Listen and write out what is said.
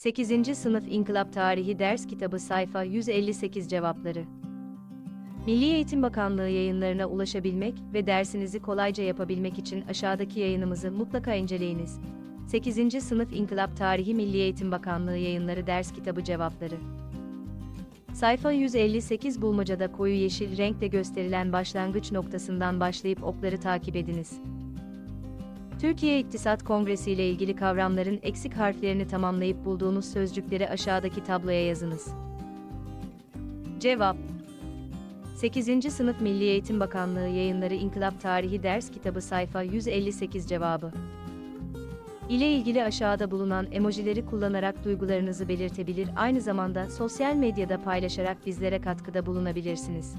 8. Sınıf İnkılap Tarihi Ders Kitabı Sayfa 158 Cevapları Milli Eğitim Bakanlığı yayınlarına ulaşabilmek ve dersinizi kolayca yapabilmek için aşağıdaki yayınımızı mutlaka inceleyiniz. 8. Sınıf İnkılap Tarihi Milli Eğitim Bakanlığı Yayınları Ders Kitabı Cevapları Sayfa 158 bulmacada koyu yeşil renkle gösterilen başlangıç noktasından başlayıp okları takip ediniz. Türkiye İktisat Kongresi ile ilgili kavramların eksik harflerini tamamlayıp bulduğunuz sözcükleri aşağıdaki tabloya yazınız. Cevap 8. Sınıf Milli Eğitim Bakanlığı Yayınları İnkılap Tarihi Ders Kitabı sayfa 158 cevabı. ile ilgili aşağıda bulunan emojileri kullanarak duygularınızı belirtebilir, aynı zamanda sosyal medyada paylaşarak bizlere katkıda bulunabilirsiniz.